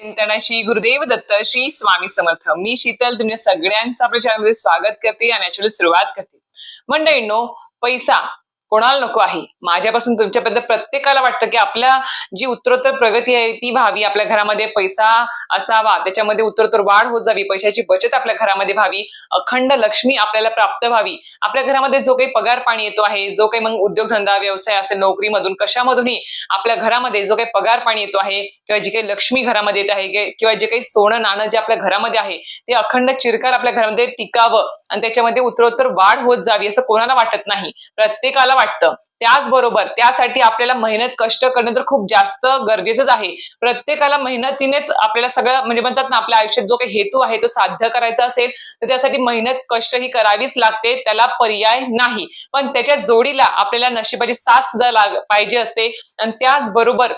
चिंतनाशी गुरुदेव दत्त श्री स्वामी समर्थ. मी शीतल तुमच्या सगळ्यांचं आपल्या चॅनलमध्ये स्वागत करते आणि याच्यावर सुरुवात करते. मंडळींनो पैसा. कोणाला नको आहे? माझ्यापासून तुमच्याबद्दल प्रत्येकाला वाटतं की आपल्या जी उत्तरोत्तर प्रगती आहे ती व्हावी. आपल्या घरामध्ये पैसा असावा त्याच्यामध्ये उत्तरोत्तर वाढ होत जावी पैशाची बचत आपल्या घरामध्ये व्हावी अखंड लक्ष्मी आपल्याला प्राप्त व्हावी. आपल्या घरामध्ये जो काही पगार पाणी येतो आहे जो काही मग उद्योगधंदा व्यवसाय असेल नोकरीमधून कशामधूनही आपल्या घरामध्ये जो काही पगार पाणी येतो आहे किंवा जी काही लक्ष्मी घरामध्ये येत आहे किंवा जे काही सोनं नाणं जे आपल्या घरामध्ये आहे ते अखंड चिरकाल आपल्या घरामध्ये टिकावं आणि त्याच्यामध्ये उत्तरोत्तर वाढ होत जावी असं कोणाला वाटत नाही? प्रत्येकाला वाटतं. त्याचबरोबर त्यासाठी आपल्याला मेहनत कष्ट करणं तर खूप जास्त गरजेचंच आहे. प्रत्येकाला मेहनतीनेच आपल्याला सगळं म्हणजे म्हणतात ना आपल्या आयुष्यात जो काही हेतू आहे तो साध्य करायचा असेल तर त्यासाठी मेहनत कष्ट ही करावीच लागते त्याला पर्याय नाही. पण त्याच्या जोडीला आपल्याला नशिबाची साथ सुद्धा लाग पाहिजे असते. आणि त्याचबरोबर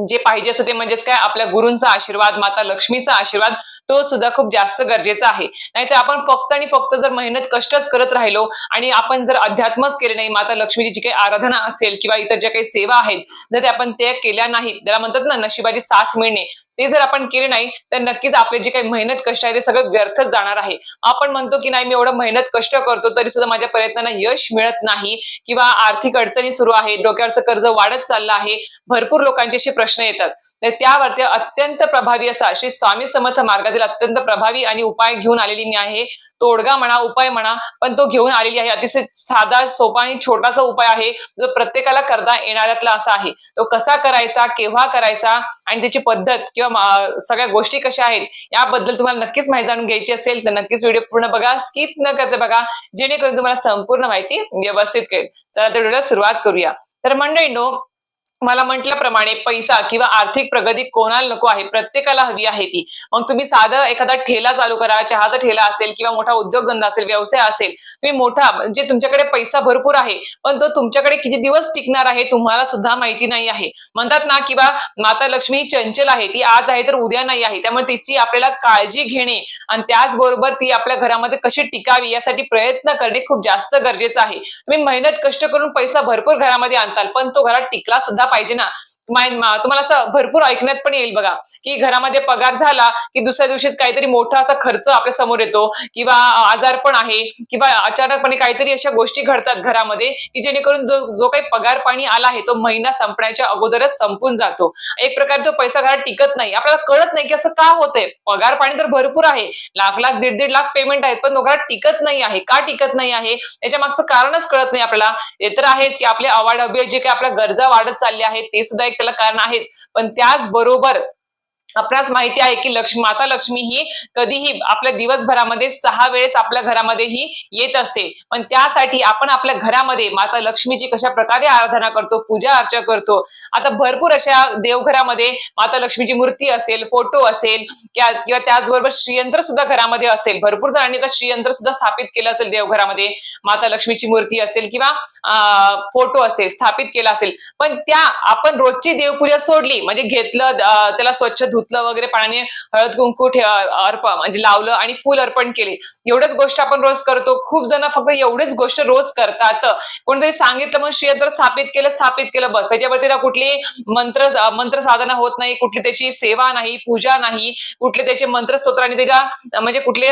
जे पाहिजे असं ते म्हणजेच काय? आपल्या गुरूंचा आशीर्वाद माता लक्ष्मीचा आशीर्वाद तो सुद्धा खूप जास्त गरजेचा आहे. नाहीतर आपण फक्त आणि फक्त जर मेहनत कष्टच करत राहिलो आणि आपण जर अध्यात्मच केले नाही माता लक्ष्मीची जी काही आराधना असेल किंवा इतर ज्या काही सेवा आहेत जर ते आपण त्या केल्या नाहीत त्याला म्हणतात ना नशिबाची साथ मिळणे ते जर आपण केले नाही तर नक्कीच आपले जे काही मेहनत कष्ट आहे ते सगळं व्यर्थच जाणार आहे. आपण म्हणतो की नाही मी एवढं मेहनत कष्ट करतो तरी सुद्धा माझ्या प्रयत्नांना यश मिळत नाही किंवा आर्थिक अडचणी सुरू आहे डोक्यावरचं कर्ज वाढत चाललं आहे भरपूर लोकांचे असे प्रश्न येतात. त्यावरती अत्यंत प्रभावी असा श्री स्वामी समर्थ मार्गातील अत्यंत प्रभावी आणि उपाय घेऊन आलेली मी आहे. तोडगा म्हणा उपाय म्हणा पण तो घेऊन आलेली आहे. अतिशय साधा सोपा आणि छोटासा उपाय आहे जो प्रत्येकाला करता येणाऱ्यातला असा आहे. तो कसा करायचा केव्हा करायचा आणि त्याची पद्धत किंवा सगळ्या गोष्टी कशा आहेत याबद्दल तुम्हाला नक्कीच माहिती जाणून घ्यायची असेल तर नक्कीच व्हिडिओ पूर्ण बघा स्किप न करता बघा जेणेकरून तुम्हाला संपूर्ण माहिती व्यवस्थित कळेल. चला तर व्हिडिओला सुरुवात करूया. तर मंडळींनो मला म्हटल्याप्रमाणे पैसा किंवा आर्थिक प्रगती कोणाला नको आहे प्रत्येकाला हवी आहे ती. मग तुम्ही साधं एखादा ठेला चालू करा चहाचा ठेला असेल किंवा मोठा उद्योगधंदा असेल व्यवसाय असेल तुम्ही मोठा म्हणजे तुमच्याकडे पैसा भरपूर आहे पण तो तुमच्याकडे किती दिवस टिकणार आहे तुम्हाला सुद्धा माहिती नाही आहे. म्हणतात ना किंवा माता लक्ष्मी ही चंचल आहे ती आज आहे तर उद्या नाही आहे त्यामुळे तिची आपल्याला काळजी घेणे आणि त्याचबरोबर ती आपल्या घरामध्ये कशी टिकावी यासाठी प्रयत्न करणे खूप जास्त गरजेचं आहे. तुम्ही मेहनत कष्ट करून पैसा भरपूर घरामध्ये आणताल पण तो घरात टिकला सुद्धा पाहिजे ना. तुम्हाला असं भरपूर ऐकण्यात पण येईल बघा की घरामध्ये पगार झाला की दुसऱ्या दिवशीच काहीतरी मोठा असा खर्च आपल्यासमोर येतो किंवा आजार पण आहे किंवा अचानकपणे काहीतरी अशा गोष्टी घडतात घरामध्ये की जेणेकरून जो जो काही पगार पाणी आला आहे तो महिना संपण्याच्या अगोदरच संपून जातो. एक प्रकारे तो पैसा घरात टिकत नाही. आपल्याला कळत नाही की असं का होतंय. पगार पाणी तर भरपूर आहे. लाख लाख दीड दीड लाख पेमेंट आहेत पण तो घरात टिकत नाही आहे. का टिकत नाही आहे? याच्या मागचं कारणच कळत नाही आपल्याला. हे तर आहेच की आपले अवाढव्य जे काही आपल्या गरजा वाढत चालल्या आहेत ते सुद्धा एक त्याला कारण आहेच. पण त्याचबरोबर आपणास माहिती आहे की लक्ष्मी माता लक्ष्मी ही कधीही आपल्या दिवसभरामध्ये सहा वेळेस आपल्या घरामध्ये ही येत असते. पण त्यासाठी आपण आपल्या घरामध्ये माता लक्ष्मीची कशा प्रकारे आराधना करतो पूजा अर्चा करतो आता भरपूर अशा देवघरामध्ये माता लक्ष्मीची मूर्ती असेल फोटो असेल किंवा त्याचबरोबर श्रीयंत्र सुद्धा घरामध्ये असेल. भरपूर जणांनी आता श्रीयंत्र सुद्धा स्थापित केलं असेल देवघरामध्ये. माता लक्ष्मीची मूर्ती असेल किंवा फोटो असेल स्थापित केला असेल. पण त्या आपण रोजची देवपूजा सोडली म्हणजे घेतलं त्याला स्वच्छ धुतलं वगैरे पाण्याने हळद कुंकू ठे- अर्प म्हणजे लावलं आणि फुल अर्पण केले. एवढ्याच गोष्ट आपण रोज करतो. खूप जण फक्त एवढीच गोष्ट रोज करतात. कोणतरी सांगितलं म्हणून श्रीयंत्र स्थापित केलं स्थापित केलं बस. त्याच्यावरती ना कुठली मंत्र मंत्र साधना होत नाही. कुठली त्याची सेवा नाही पूजा नाही. कुठले त्याचे मंत्र आणि त्याच्या म्हणजे कुठले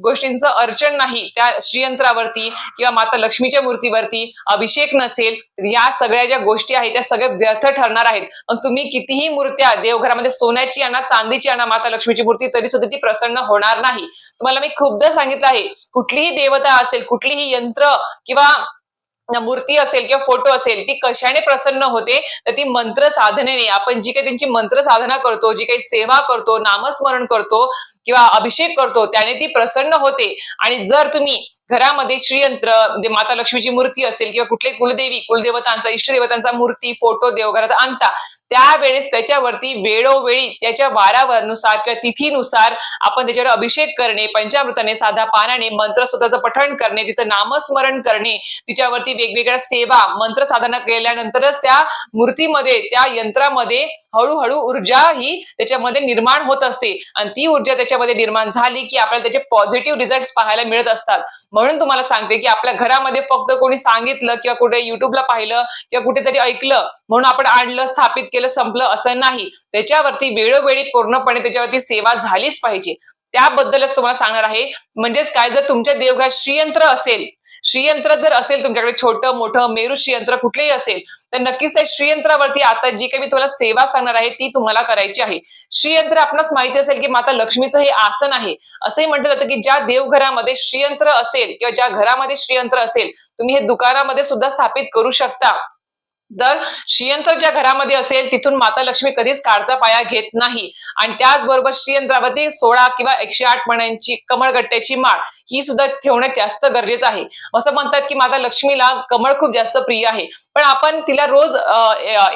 गोष्टींचं अर्चन नाही त्या श्रीयंत्रावरती किंवा माता लक्ष्मीच्या मूर्तीवरती. अभिषेक नसेल. या सगळ्या ज्या गोष्टी आहेत त्या सगळ्या व्यर्थ ठरणार आहेत. मग तुम्ही कितीही मूर्त्या देवघरामध्ये सोन्याची आणा चांदीची आणा माता लक्ष्मीची मूर्ती तरी सुद्धा ती प्रसन्न होणार नाही. तुम्हाला मी खूपदा सांगितलं आहे कुठलीही देवता असेल कुठलीही यंत्र किंवा मूर्ती असेल किंवा फोटो असेल ती कशाने प्रसन्न होते तर ती मंत्र साधनेने आपण जी काही त्यांची मंत्र साधना करतो जी काही सेवा करतो नामस्मरण करतो किंवा अभिषेक करतो त्याने ती प्रसन्न होते. आणि जर तुम्ही घरामध्ये श्रीयंत्र म्हणजे माता लक्ष्मीची मूर्ती असेल किंवा कुठले कुलदेवी कुलदेवतांचा इष्टदेवतांचा मूर्ती फोटो देवघरात आणता त्यावेळेस त्याच्यावरती वेळोवेळी त्याच्या वारावरनुसार किंवा तिथीनुसार आपण त्याच्यावर अभिषेक करणे पंचामृताने साधा पानाने मंत्र स्वतःचं पठण करणे तिचं नामस्मरण करणे तिच्यावरती वेगवेगळ्या सेवा मंत्र साधना केल्यानंतरच त्या मूर्तीमध्ये त्या यंत्रामध्ये हळूहळू ऊर्जा ही त्याच्यामध्ये निर्माण होत असते. आणि ती ऊर्जा त्याच्यामध्ये निर्माण झाली की आपल्याला त्याचे पॉझिटिव्ह रिझल्ट पाहायला मिळत असतात. म्हणून तुम्हाला सांगते की आपल्या घरामध्ये फक्त कोणी सांगितलं किंवा कुठे युट्यूबला पाहिलं किंवा कुठेतरी ऐकलं म्हणून आपण आणलं स्थापित केलं संपलं असं नाही. त्याच्यावरती वेळोवेळी पूर्णपणे त्याच्यावरती सेवा झालीच पाहिजे. त्याबद्दलच तुम्हाला सांगणार आहे. म्हणजेच काय जर तुमच्या देवघरात श्रीयंत्र असेल श्रीयंत्र जर असेल तुमच्याकडे छोटं मोठं मेरू श्रीयंत्र कुठलेही असेल तर नक्कीच त्या श्रीयंत्रावरती आता जी काही मी तुम्हाला सेवा सांगणार आहे ती तुम्हाला करायची आहे. श्रीयंत्र आपणास माहिती असेल की माता लक्ष्मीचं हे आसन आहे. असंही म्हटलं जातं की ज्या देवघरामध्ये श्रीयंत्र असेल किंवा ज्या घरामध्ये श्रीयंत्र असेल तुम्ही हे दुकानामध्ये सुद्धा स्थापित करू शकता. तर श्रीयंत्र ज्या घरामध्ये असेल तिथून माता लक्ष्मी कधीच काढता पाया घेत नाही. आणि त्याचबरोबर श्रीयंत्रावरती सोळा किंवा एकशे आठ मण्यांची कमळगट्ट्याची माळ ही सुद्धा ठेवणं जास्त गरजेचं आहे. असं म्हणतात की माता लक्ष्मीला कमळ खूप जास्त प्रिय आहे. पण आपण तिला रोज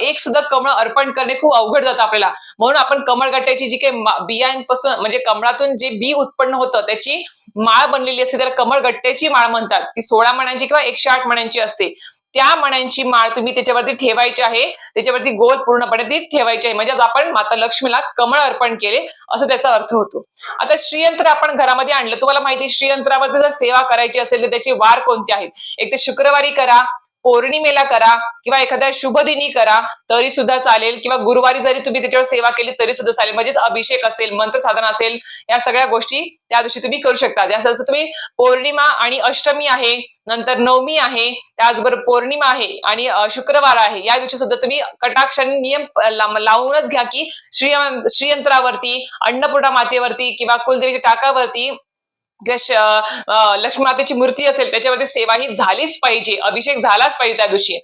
एक सुद्धा कमळ अर्पण करणे खूप अवघड जातं आपल्याला. म्हणून आपण कमळगट्ट्याची जी काही बियांपासून म्हणजे कमळातून जे बी उत्पन्न होतं त्याची माळ बनलेली असते त्याला कमळगट्ट्याची माळ म्हणतात. ती सोळा मण्यांची किंवा एकशे आठ मण्यांची असते. त्या मण्यांची माळ तुम्ही त्याच्यावरती ठेवायची आहे. त्याच्यावरती गोल पूर्णपणे ती ठेवायची आहे. म्हणजे आपण माता लक्ष्मीला कमळ अर्पण केले असं त्याचा अर्थ होतो. आता श्रीयंत्र आपण घरामध्ये आणलं. तुम्हाला माहिती श्रीयंत्रावरती जर सेवा करायची असेल तर त्याचे वार कोणते आहेत एक तर शुक्रवारी करा पौर्णिमेला करा किंवा एखाद्या शुभ दिनी करा तरी सुद्धा चालेल. किंवा गुरुवारी जरी तुम्ही त्याच्यावर सेवा केली तरी सुद्धा चालेल. म्हणजेच अभिषेक असेल मंत्र साधन असेल या सगळ्या गोष्टी त्या दिवशी तुम्ही करू शकता. जसं तुम्ही पौर्णिमा आणि अष्टमी आहे नंतर नवमी आहे त्याचबरोबर पौर्णिमा आहे आणि शुक्रवार आहे या दिवशी सुद्धा तुम्ही कटाक्षाने नियम लावूनच घ्या की श्री श्रीयंत्रावरती अन्नपूर्णा मातेवरती किंवा कुलदेवीच्या टाकावरती किंवा लक्ष्मी मातेची मूर्ती असेल त्याच्यावरती सेवा ही झालीच पाहिजे अभिषेक झालाच पाहिजे त्या दिवशी.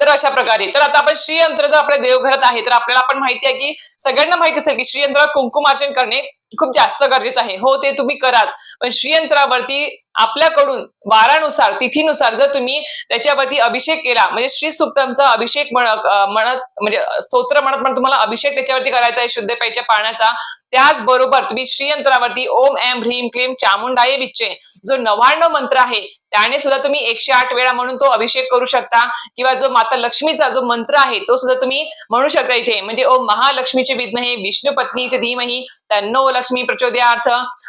तर अशा प्रकारे. तर आता आपण श्रीयंत्र जर आपल्या देवघरात आहे तर आपल्याला आपण माहिती आहे की सगळ्यांना माहिती असेल की श्रीयंत्राला कुंकुमार्चन करणे खूप जास्त गरजेचं आहे. हो ते तुम्ही कराच. पण श्रीयंत्रावरती आपल्याकडून वारानुसार तिथीनुसार जर तुम्ही त्याच्यावरती अभिषेक केला म्हणजे श्री सुप्तमचा अभिषेक म्हणत म्हणजे स्तोत्र म्हणत म्हणत तुम्हाला अभिषेक त्याच्यावरती करायचा आहे शुद्ध प्यायच्या पाण्याचा त्याचबरोबर तुम्ही श्रीयंत्रावरती ओम एम ह्रीम क्लीम चामुंडाये बिच्चे जो नव्याण्णव मंत्र आहे त्याने सुद्धा तुम्ही एकशे आठ वेळा म्हणून तो अभिषेक करू शकता किंवा जो माता लक्ष्मीचा जो मंत्र आहे तो सुद्धा तुम्ही म्हणू शकता इथे. म्हणजे ओम महालक्ष्मीचे विघ्न हे विष्णू पत्नीचे धीमही तन्नो लक्ष्मी प्रचोदयार्थ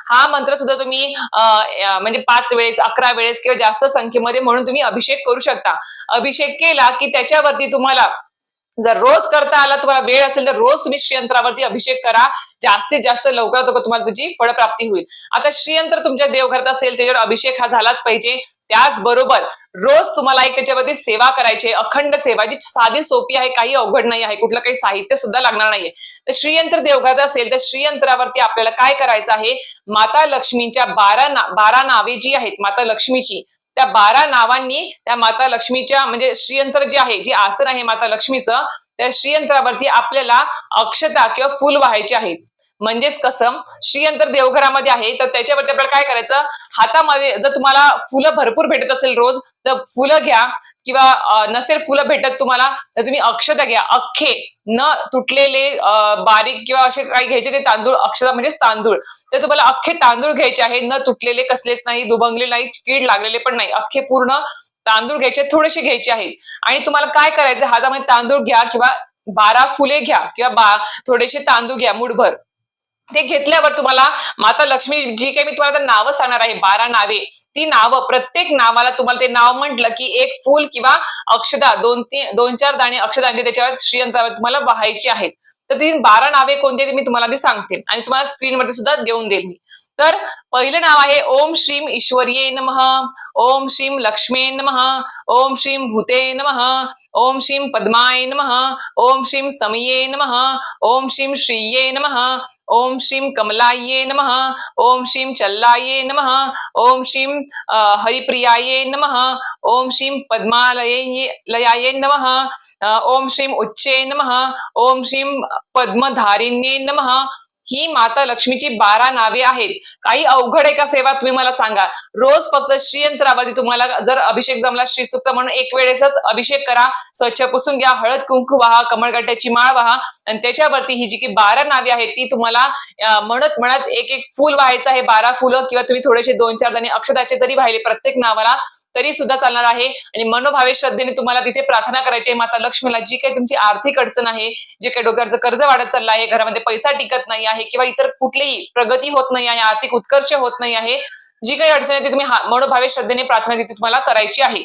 हा मंत्र सुद्धा तुम्ही अं, म्हणजे म्हणजे पाच वेळेस अकरा वेळेस किंवा जास्त संख्येमध्ये म्हणून तुम्ही अभिषेक करू शकता. अभिषेक केला की त्याच्यावरती तुम्हाला जर रोज करता आला तुम्हाला वेळ असेल तर रोज तुम्ही श्रीयंत्रावरती अभिषेक करा. जास्तीत जास्त लवकरात लवकर तुम्हाला तुझी फळप्राप्ती होईल. आता श्रीयंत्र तुमच्या देवघरात असेल त्याच्यावर अभिषेक हा झालाच पाहिजे. त्याचबरोबर रोज तुम्हाला एक त्याच्यावरती सेवा करायची आहे, अखंड सेवा जी साधी सोपी आहे काही अवघड नाही आहे कुठलं काही साहित्य सुद्धा लागणार नाहीये. तर श्रीयंत्र देवघरात असेल तर श्रीयंत्रावरती आपल्याला काय करायचं आहे? माता लक्ष्मीच्या बारा ना बारा नावे जी आहेत माता लक्ष्मीची त्या बारा नावांनी त्या माता लक्ष्मीच्या म्हणजे श्रीयंत्र जे आहे जे आसन आहे माता लक्ष्मीचं त्या श्रीयंत्रावरती आपल्याला अक्षता किंवा फुल व्हायचे आहेत. म्हणजेच कसं श्रीयंत्र देवघरामध्ये आहे तर त्याच्यावरती आपल्याला काय करायचं? हातामध्ये जर तुम्हाला फुलं भरपूर भेटत असेल रोज तर फुलं घ्या. किंवा नसेल फुलं भेटत तुम्हाला तर तुम्ही अक्षता घ्या. अख्खे न तुटलेले बारीक किंवा असे काही घ्यायचे ते तांदूळ अक्षता म्हणजे तांदूळ. तर तुम्हाला अख्खे तांदूळ घ्यायचे आहे न तुटलेले कसलेच नाही दुभंगले नाही कीड लागलेले पण नाही. अख्खे पूर्ण तांदूळ घ्यायचे थोडेसे घ्यायचे आहेत आणि तुम्हाला काय करायचं हातामध्ये तांदूळ घ्या किंवा बारा फुले घ्या किंवा बा थोडेसे तांदूळ घ्या मुठभर. ते घेतल्यावर तुम्हाला माता लक्ष्मी जी काही मी तुम्हाला नावं सांगणार आहे बारा नावे ती नावं प्रत्येक नावाला तुम्हाला ते नाव म्हटलं की एक फूल किंवा अक्षदा दोन तीन दोन चार दाणे अक्षदा म्हणजे त्याच्यावर श्रीयंत्रावर तुम्हाला वाहायची आहेत. तर ती बारा नावे कोणती ते मी तुम्हाला ती सांगते आणि तुम्हाला स्क्रीनवरती सुद्धा देऊन देईल मी. तर पहिलं नाव आहे ओम श्रीम ईश्वरिये नम ओम श्रीम लक्ष्मे नम ओम श्रीम भूते नम ओम श्रीम पद्माय नम ओम श्रीम समये नम ओम श्रीम श्रीये नम ओम श्रीम कमलाये नमः ओम श्रीम चल्लाये नमः ओम श्रीम हरिप्रियाये नमः ओम श्रीम पद्मालये लयाये नमः ओम श्रीम उच्चे नमः ओम श्रीम पद्मधारिण्ये नमः ही माता लक्ष्मीची बारा नावे आहेत. काही अवघड आहे का सेवा? तुम्ही मला सांगा. रोज फक्त श्रीयंत्रावरती तुम्हाला जर अभिषेक जमला श्रीसुक्त म्हणून एक वेळेसच अभिषेक करा. स्वच्छ पुसून घ्या हळद कुंकू वाहा कमळगट्ट्याची माळ वाहा. आणि त्याच्यावरती ही जी की बारा नावे आहेत ती तुम्हाला म्हणत म्हणत एक एक फुल व्हायचं आहे. बारा फुलं किंवा तुम्ही थोडेसे दोन चार दाणे अक्षताचे जरी वाहिले प्रत्येक नावाला तरी सुद्धा चालणार आहे. आणि मनोभावे श्रद्धेने तुम्हाला तिथे प्रार्थना करायची आहे. माता लक्ष्मीला जी काही तुमची आर्थिक अडचण आहे जे काही डोक्याचं कर्ज वाढत चाललं आहे घरामध्ये पैसा टिकत नाही आहे किंवा इतर कुठलीही प्रगती होत नाही आहे आर्थिक उत्कर्ष होत नाही आहे जी काही अडचण आहे ती तुम्ही मनोभावे श्रद्धेने प्रार्थना तिथे तुम्हाला करायची आहे.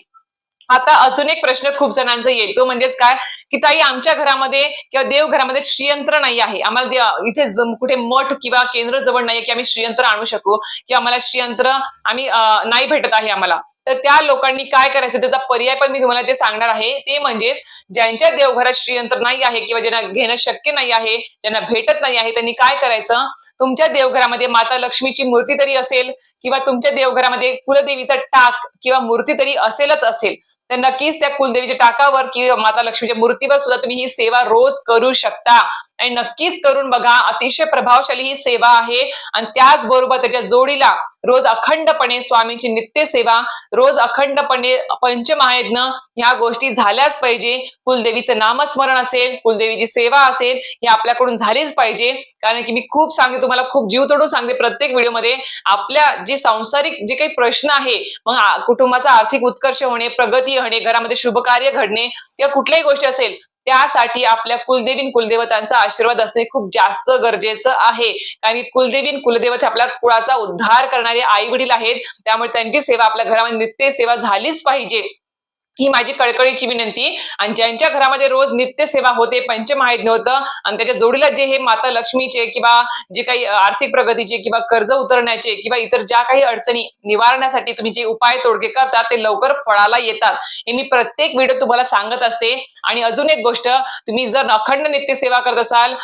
आता अजून एक प्रश्न खूप जणांचा येईल. तो म्हणजेच काय? की ताई आमच्या घरामध्ये किंवा देव घरामध्ये श्रीयंत्र नाही आहे. आम्हाला इथे जम- कुठे मठ किंवा केंद्र जवळ नाही की आम्ही श्रीयंत्र आणू शकू. किंवा आम्हाला श्रीयंत्र आम्ही नाही भेटत आहे आम्हाला. तर त्या लोकांनी काय करायचं त्याचा पर्याय पण मी तुम्हाला ते सांगणार आहे ते म्हणजेच ज्यांच्या देवघरात श्रीयंत्र नाही आहे किंवा ज्यांना घेणं शक्य नाही आहे ज्यांना भेटत नाही आहे त्यांनी काय करायचं? तुमच्या देवघरामध्ये माता लक्ष्मीची मूर्ती तरी असेल किंवा तुमच्या देवघरामध्ये कुलदेवीचा टाक किंवा मूर्ती तरी असेलच असेल तर नक्कीच त्या कुलदेवीच्या टाकावर किंवा माता लक्ष्मीच्या मूर्तीवर सुद्धा तुम्ही ही सेवा रोज करू शकता. आणि नक्कीच करून बघा अतिशय प्रभावशाली ही सेवा आहे. आणि त्याचबरोबर त्याच्या जोडीला रोज अखंडपणे स्वामींची नित्य सेवा रोज अखंडपणे पंचमहायज्ञ ह्या गोष्टी झाल्याच पाहिजे. कुलदेवीचं नामस्मरण असेल कुलदेवीची सेवा असेल हे आपल्याकडून झालीच पाहिजे. कारण की मी खूप सांगते तुम्हाला खूप जीव तोडून सांगते प्रत्येक व्हिडिओमध्ये. आपल्या जे सांसारिक जे काही प्रश्न आहे मग कुटुंबाचा आर्थिक उत्कर्ष होणे प्रगती होणे घरामध्ये शुभ कार्य घडणे किंवा कुठल्याही गोष्टी असेल त्यासाठी आपल्या कुलदेवीन कुलदेवतांचा आशीर्वाद असणे खूप जास्त गरजेचं आहे. कारण कुलदेवीन कुलदेवत हे आपल्या कुळाचा उद्धार करणारे आई वडील आहेत. त्यामुळे त्यांची सेवा आपल्या घरामध्ये नित्य सेवा झालीच पाहिजे. ही माझी कळकळीची विनंती. आणि ज्यांच्या घरामध्ये रोज नित्य सेवा होते पंचमहायज्ञ होतं आणि त्याच्या जोडीला जे हे माता लक्ष्मीचे किंवा जे काही आर्थिक प्रगतीचे किंवा कर्ज उतरण्याचे किंवा इतर ज्या काही अडचणी निवारण्यासाठी तुम्ही जे उपाय तोडगे करता ते लवकर फळाला येतात. हे मी प्रत्येक व्हिडिओ तुम्हाला सांगत असते. आणि अजून एक गोष्ट तुम्ही जर अखंड नित्य सेवा करत असाल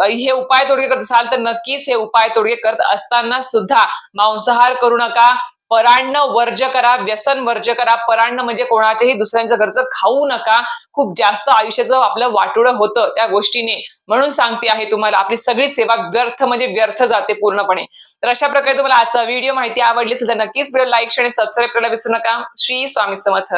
हे उपाय तोडगे करत असाल तर नक्कीच हे उपाय तोडगे करत असताना सुद्धा मांसाहार करू नका. परान्न वर्ज करा व्यसन वर्ज करा. परान्न म्हणजे कोणाच्याही दुसऱ्यांचं घरचं खाऊ नका. खूप जास्त आयुष्याचं आपलं वाटोळं होतं त्या गोष्टीने. म्हणून सांगते आहे तुम्हाला आपली सगळी सेवा व्यर्थ म्हणजे व्यर्थ जाते पूर्णपणे. तर अशा प्रकारे तुम्हाला आजचा व्हिडिओ माहिती आवडली असेल तर नक्कीच व्हिडिओ लाईक आणि सबस्क्राईब करायला विसरू नका. श्री स्वामी समर्थ.